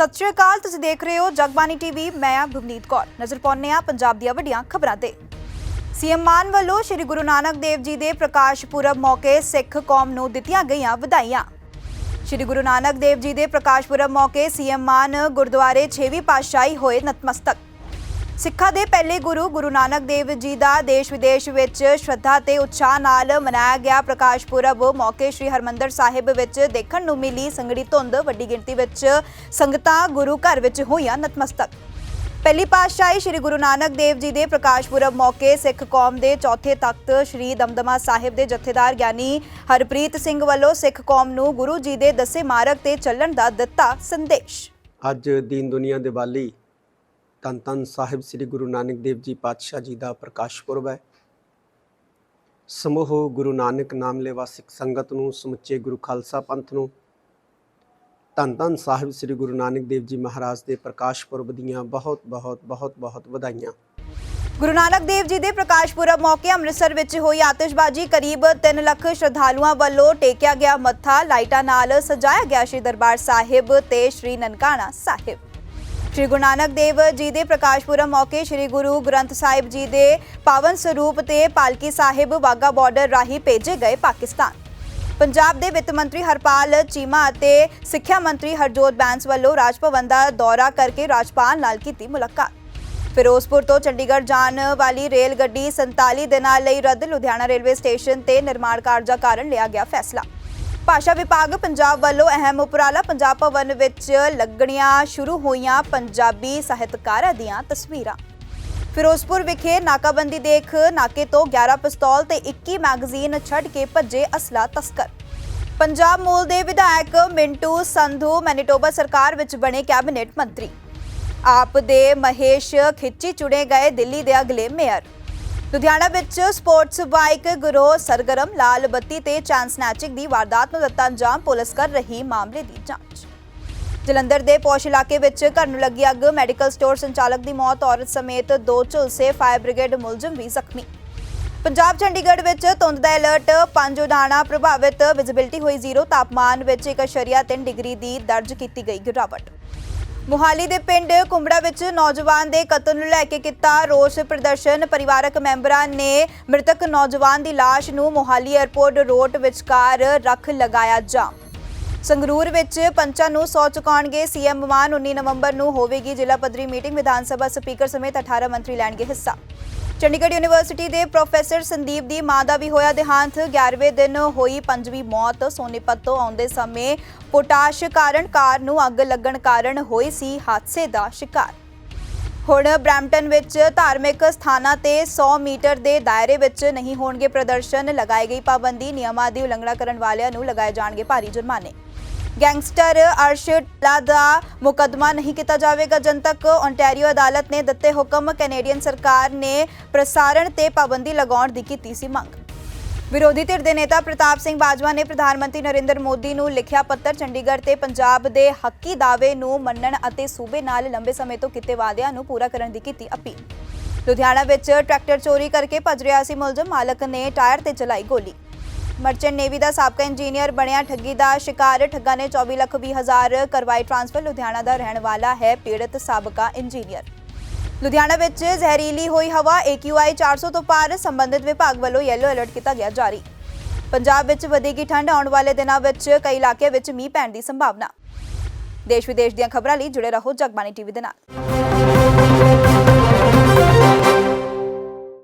ਸਤਿ ਸ਼੍ਰੀ ਅਕਾਲ, ਤੁਸੀਂ ਦੇਖ ਰਹੇ ਹੋ ਜਗਬਾਨੀ ਟੀਵੀ, ਮੈਂ ਆ ਭਵਨੀਤ ਕੌਰ। ਨਜ਼ਰ ਪਾਉਂਦੇ ਆ ਪੰਜਾਬ ਦੀਆਂ ਵੱਡੀਆਂ ਖਬਰਾਂ ਤੇ। ਸੀਐਮ ਮਾਨ ਵੱਲੋਂ ਸ੍ਰੀ ਗੁਰੂ ਨਾਨਕ ਦੇਵ ਜੀ ਦੇ ਪ੍ਰਕਾਸ਼ ਪੁਰਬ ਮੌਕੇ ਸਿੱਖ ਕੌਮ ਨੂੰ ਦਿੱਤੀਆਂ ਗਈਆਂ ਵਧਾਈਆਂ। ਸ੍ਰੀ ਗੁਰੂ ਨਾਨਕ ਦੇਵ ਜੀ ਦੇ ਪ੍ਰਕਾਸ਼ ਪੁਰਬ ਮੌਕੇ ਸੀਐਮ ਮਾਨ ਗੁਰਦੁਆਰੇ 6ਵੀਂ ਪਾਤਸ਼ਾਹੀ ਹੋਏ ਨਤਮਸਤਕ। ਸਿੱਖਾਂ ਦੇ ਪਹਿਲੇ ਗੁਰੂ ਗੁਰੂ ਨਾਨਕ ਦੇਵ ਜੀ ਦਾ ਦੇਸ਼ ਵਿਦੇਸ਼ ਵਿੱਚ ਸ਼ਰਧਾ ਤੇ ਉਤਸ਼ਾਹ ਨਾਲ ਮਨਾਇਆ ਗਿਆ ਪ੍ਰਕਾਸ਼ ਪੁਰਬ। ਮੌਕੇ ਸ੍ਰੀ ਹਰਮੰਦਰ ਸਾਹਿਬ ਵਿੱਚ ਦੇਖਣ ਨੂੰ ਮਿਲੀ ਸੰਗੜੀ ਧੁੰਦ। ਵੱਡੀ ਗਿਣਤੀ ਵਿੱਚ ਸੰਗਤਾਂ ਗੁਰੂ ਘਰ ਵਿੱਚ ਹੋਈਆਂ ਨਤਮਸਤਕ। ਪਹਿਲੀ ਪਾਤਸ਼ਾਹੀ ਸ੍ਰੀ ਗੁਰੂ ਨਾਨਕ ਦੇਵ ਜੀ ਦੇ ਪ੍ਰਕਾਸ਼ ਪੁਰਬ ਮੌਕੇ ਸਿੱਖ ਕੌਮ ਦੇ ਚੌਥੇ ਤਖਤ ਸ੍ਰੀ ਦਮਦਮਾ ਸਾਹਿਬ ਦੇ ਜਥੇਦਾਰ ਗਿਆਨੀ ਹਰਪ੍ਰੀਤ ਸਿੰਘ ਵੱਲੋਂ ਸਿੱਖ ਕੌਮ ਨੂੰ ਗੁਰੂ ਜੀ ਦੇ ਦੱਸੇ ਮਾਰਗ ਤੇ ਚੱਲਣ ਦਾ ਦਿੱਤਾ ਸੰਦੇਸ਼। ਅੱਜ ਦੀਨ ਦੁਨੀਆ ਦੀਵਾਲੀ ਵਾਲੀ ਧੰਨ ਧੰਨ ਸਾਹਿਬ ਸ੍ਰੀ ਗੁਰੂ ਨਾਨਕ ਦੇਵ ਜੀ ਪਾਤਸ਼ਾਹ ਜੀ ਦਾ ਪ੍ਰਕਾਸ਼ ਪੁਰਬ ਹੈ। ਸਮੂਹ ਗੁਰੂ ਨਾਨਕ ਨਾਮ ਲੈਵਾ ਸਿੱਖ ਸੰਗਤ ਨੂੰ, ਸਮੁੱਚੇ ਗੁਰੂ ਖਾਲਸਾ ਪੰਥ ਨੂੰ ਧੰਨ ਧੰਨ ਸਾਹਿਬ ਸ੍ਰੀ ਗੁਰੂ ਨਾਨਕ ਦੇਵ ਜੀ ਮਹਾਰਾਜ ਦੇ ਪ੍ਰਕਾਸ਼ ਪੁਰਬ ਦੀਆਂ ਬਹੁਤ ਬਹੁਤ ਬਹੁਤ ਬਹੁਤ ਵਧਾਈਆਂ। ਗੁਰੂ ਨਾਨਕ ਦੇਵ ਜੀ ਦੇ ਪ੍ਰਕਾਸ਼ ਪੁਰਬ ਮੌਕੇ ਅੰਮ੍ਰਿਤਸਰ ਵਿੱਚ ਹੋਈ ਆਤਿਸ਼ਬਾਜ਼ੀ। ਕਰੀਬ 3 ਲੱਖ ਸ਼ਰਧਾਲੂਆਂ ਵੱਲੋਂ ਟੇਕਿਆ ਗਿਆ ਮੱਥਾ, ਲਾਈਟਾਂ ਨਾਲ ਸਜਾਇਆ ਗਿਆ ਸ਼੍ਰੀ ਦਰਬਾਰ ਸਾਹਿਬ ਤੇ ਸ਼੍ਰੀ ਨਨਕਾਣਾ ਸਾਹਿਬ। ਸ਼੍ਰੀ ਗੁਰੂ ਨਾਨਕ ਦੇਵ ਜੀ ਦੇ ਪ੍ਰਕਾਸ਼ ਪੁਰਬ ਮੌਕੇ ਸ਼੍ਰੀ ਗੁਰੂ ਗ੍ਰੰਥ ਸਾਹਿਬ ਜੀ ਦੇ ਪਾਵਨ ਸਰੂਪ ਤੇ ਪਾਲਕੀ ਸਾਹਿਬ ਵਾਗਾ ਬਾਰਡਰ ਰਾਹੀਂ ਭੇਜੇ ਗਏ ਪਾਕਿਸਤਾਨ। ਪੰਜਾਬ ਦੇ ਵਿੱਤ ਮੰਤਰੀ ਹਰਪਾਲ ਚੀਮਾ ਅਤੇ ਸਿੱਖਿਆ ਮੰਤਰੀ ਹਰਜੋਤ ਬੈਂਸ ਵੱਲੋਂ ਰਾਜ ਭਵਨ ਦਾ ਦੌਰਾ ਕਰਕੇ ਰਾਜਪਾਲ ਨਾਲ ਕੀਤੀ ਮੁਲਾਕਾਤ। ਫਿਰੋਜ਼ਪੁਰ ਤੋਂ ਚੰਡੀਗੜ੍ਹ ਜਾਣ ਵਾਲੀ ਰੇਲ ਗੱਡੀ 47 ਦਿਨਾਂ ਲਈ ਰੱਦ ਲੁਧਿਆਣਾ ਰੇਲਵੇ ਸਟੇਸ਼ਨ ਤੇ ਨਿਰਮਾਣ ਕਾਰਜਾਂ ਕਾਰਨ ਲਿਆ ਗਿਆ ਫੈਸਲਾ। ਭਾਸ਼ਾ ਵਿਭਾਗ ਪੰਜਾਬ ਵੱਲੋਂ ਅਹਿਮ ਉਪਰਾਲਾ ਪੰਜਾਬ ਭਵਨ ਵਿੱਚ ਲੱਗਣੀਆਂ ਸ਼ੁਰੂ ਹੋਈਆਂ ਪੰਜਾਬੀ ਸਾਹਿਤਕਾਰਾਂ ਦੀਆਂ ਤਸਵੀਰਾਂ। ਫਿਰੋਜ਼ਪੁਰ ਵਿਖੇ ਨਾਕਾਬੰਦੀ ਦੇਖ ਨਾਕੇ ਤੋਂ 11 ਪਿਸਤੌਲ ਤੇ 21 ਮੈਗਜ਼ੀਨ ਛੱਡ ਕੇ ਭੱਜੇ ਅਸਲਾ ਤਸਕਰ। ਪੰਜਾਬ ਮੂਲ ਦੇ ਵਿਧਾਇਕ ਮਿੰਟੂ ਸੰਧੂ ਮੈਨੀਟੋਬਾ ਸਰਕਾਰ ਵਿੱਚ ਬਣੇ ਕੈਬਨਿਟ ਮੰਤਰੀ। ਆਪ ਦੇ ਮਹੇਸ਼ ਖਿੱਚੀ ਚੁਣੇ ਗਏ ਦਿੱਲੀ ਦੇ ਅਗਲੇ ਮੇਅਰ। ਲੁਧਿਆਣਾ ਵਿੱਚ ਸਪੋਰਟਸ ਬਾਈਕ ਗਰੋਹ ਸਰਗਰਮ ਲਾਲ ਬੱਤੀ ਤੇ ਚਾਂਸ ਸਨੈਚਿੰਗ ਦੀ ਵਾਰਦਾਤ ਨੂੰ ਦਿੱਤਾ ਅੰਜਾਮ ਪੁਲਿਸ ਕਰ ਰਹੀ ਮਾਮਲੇ ਦੀ ਜਾਂਚ। ਜਲੰਧਰ ਦੇ ਪੌਸ਼ ਇਲਾਕੇ ਵਿੱਚ ਘਰ ਨੂੰ ਲੱਗੀ ਅੱਗ, ਮੈਡੀਕਲ ਸਟੋਰ ਸੰਚਾਲਕ ਦੀ ਮੌਤ, ਔਰਤ ਸਮੇਤ ਦੋ ਝੁਲਸੇ ਫਾਇਰ ਬ੍ਰਿਗੇਡ ਮੁਲਜ਼ਮ ਵੀ ਜ਼ਖਮੀ। ਪੰਜਾਬ ਚੰਡੀਗੜ੍ਹ ਵਿੱਚ ਧੁੰਦ ਦਾ ਅਲਰਟ ਪੰਜ ਉਡਾਣਾ ਪ੍ਰਭਾਵਿਤ ਵਿਜ਼ਿਬਿਲਟੀ ਹੋਈ ਜ਼ੀਰੋ ਤਾਪਮਾਨ ਵਿੱਚ 1.3 ਡਿਗਰੀ ਦੀ ਦਰਜ ਕੀਤੀ ਗਈ ਗਿਰਾਵਟ। ਮੁਹਾਲੀ ਦੇ ਪਿੰਡ ਕੁੰਬੜਾ ਵਿੱਚ ਨੌਜਵਾਨ ਦੇ ਕਤਲ ਨੂੰ ਲੈ ਕੇ ਕੀਤਾ ਰੋਸ ਪ੍ਰਦਰਸ਼ਨ। ਪਰਿਵਾਰਕ ਮੈਂਬਰਾਂ ਨੇ ਮ੍ਰਿਤਕ ਨੌਜਵਾਨ ਦੀ ਲਾਸ਼ ਨੂੰ ਮੁਹਾਲੀ 에ਅਰਪੋਰਟ ਰੋਡ ਵਿਚਕਾਰ ਰੱਖ ਲਗਾਇਆ ਜਾਮ। ਸੰਗਰੂਰ ਵਿੱਚ ਪੰਚਾਂ ਨੂੰ ਸੌ ਚੁਕਾਉਣਗੇ ਸੀਐਮ ਮਾਨ 19 ਨਵੰਬਰ ਨੂੰ ਹੋਵੇਗੀ ਜ਼ਿਲ੍ਹਾ ਪੱਧਰੀ ਮੀਟਿੰਗ। ਵਿਧਾਨ ਸਭਾ ਸਪੀਕਰ ਸਮੇਤ 18 ਮੰਤਰੀ ਲੈਣਗੇ ਹਿੱਸਾ। ਚੰਡੀਗੜ੍ਹ ਯੂਨੀਵਰਸਿਟੀ ਦੇ ਪ੍ਰੋਫੈਸਰ ਸੰਦੀਪ ਦੀ ਮਾਂ ਦਾ ਵੀ ਹੋਇਆ ਦੇਹਾਂਤ। 11ਵੇਂ ਦਿਨ ਹੋਈ ਪੰਜਵੀਂ ਮੌਤ। ਸੋਨੀਪਤ ਤੋਂ ਆਉਂਦੇ ਸਮੇਂ ਪੋਟਾਸ਼ ਕਾਰਨ ਕਾਰ ਨੂੰ ਅੱਗ ਲੱਗਣ ਕਾਰਨ ਹੋਈ ਸੀ ਹਾਦਸੇ ਦਾ ਸ਼ਿਕਾਰ। ਹੁਣ ਬ੍ਰੈਂਪਟਨ ਵਿੱਚ ਧਾਰਮਿਕ ਸਥਾਨਾਂ ਤੇ 100 ਮੀਟਰ ਦੇ ਦਾਇਰੇ ਵਿੱਚ ਨਹੀਂ ਹੋਣਗੇ ਪ੍ਰਦਰਸ਼ਨ। ਲਗਾਈ ਗਈ ਪਾਬੰਦੀ। ਨਿਯਮਾਂ ਦੀ ਉਲੰਘਣਾ ਕਰਨ ਵਾਲਿਆਂ ਨੂੰ ਲਗਾਏ ਜਾਣਗੇ ਭਾਰੀ ਜੁਰਮਾਨੇ। ਗੈਂਗਸਟਰ ਅਰਸ਼ ਟਲਾ ਦਾ ਮੁਕੱਦਮਾ ਨਹੀਂ ਕੀਤਾ ਜਾਵੇਗਾ ਜਨਤਕ ਓਨਟਾਰੀਓ ਅਦਾਲਤ ਨੇ ਦਿੱਤੇ ਹੁਕਮ ਕੈਨੇਡੀਅਨ ਸਰਕਾਰ ਨੇ ਪ੍ਰਸਾਰਣ ਤੇ ਪਾਬੰਦੀ ਲਗਾਉਣ ਦੀ ਕੀਤੀ ਸੀ ਮੰਗ। ਵਿਰੋਧੀ ਧਿਰ ਦੇ ਨੇਤਾ ਪ੍ਰਤਾਪ ਸਿੰਘ ਬਾਜਵਾ ਨੇ ਪ੍ਰਧਾਨ ਮੰਤਰੀ ਨਰਿੰਦਰ ਮੋਦੀ ਨੂੰ ਲਿਖਿਆ ਪੱਤਰ ਚੰਡੀਗੜ੍ਹ ਤੇ ਪੰਜਾਬ ਦੇ ਹੱਕੀ ਦਾਅਵੇ ਨੂੰ ਮੰਨਣ ਅਤੇ ਸੂਬੇ ਨਾਲ ਲੰਬੇ ਸਮੇਂ ਤੋਂ ਕੀਤੇ ਵਾਅਦਿਆਂ ਨੂੰ ਪੂਰਾ ਕਰਨ ਦੀ ਕੀਤੀ ਅਪੀਲ। ਲੁਧਿਆਣਾ ਵਿੱਚ ਟਰੈਕਟਰ ਚੋਰੀ ਕਰਕੇ ਭੱਜ ਰਿਹਾ ਸੀ ਮੁਲਜ਼ਮ, ਮਾਲਕ ਨੇ ਟਾਇਰ ਤੇ ਚਲਾਈ ਗੋਲੀ। ਮਰਚੈਂਟ ਨੇਵੀ ਦਾ ਸਾਬਕਾ ਇੰਜੀਨੀਅਰ ਬਣਿਆ ਠੱਗੀ ਦਾ ਸ਼ਿਕਾਰ। ਠੱਗਾ ਨੇ 24 ਲੱਖ 20 ਹਜ਼ਾਰ ਕਰਵਾਈ ਟ੍ਰਾਂਸਫਰ। ਲੁਧਿਆਣਾ ਦਾ ਰਹਿਣ ਵਾਲਾ ਹੈ ਪੀੜਤ ਸਾਬਕਾ ਇੰਜੀਨੀਅਰ। ਲੁਧਿਆਣਾ ਵਿੱਚ ਜ਼ਹਿਰੀਲੀ ਹੋਈ ਹਵਾ AQI 400 ਤੋਂ ਪਾਰ ਸੰਬੰਧਿਤ ਵਿਭਾਗ ਵੱਲੋਂ ਯੈਲੋ ਅਲਰਟ ਕੀਤਾ ਗਿਆ ਜਾਰੀ। ਪੰਜਾਬ ਵਿੱਚ ਵਧੇਗੀ ਠੰਡ ਆਉਣ ਵਾਲੇ ਦਿਨਾਂ ਵਿੱਚ ਕਈ ਇਲਾਕਿਆਂ ਵਿੱਚ ਮੀਂਹ ਪੈਣ ਦੀ ਸੰਭਾਵਨਾ। ਦੇਸ਼ ਵਿਦੇਸ਼ ਦੀਆਂ ਖਬਰਾਂ ਲਈ ਜੁੜੇ ਰਹੋ ਜਗਬਾਣੀ ਟੀਵੀ ਦੇ ਨਾਲ।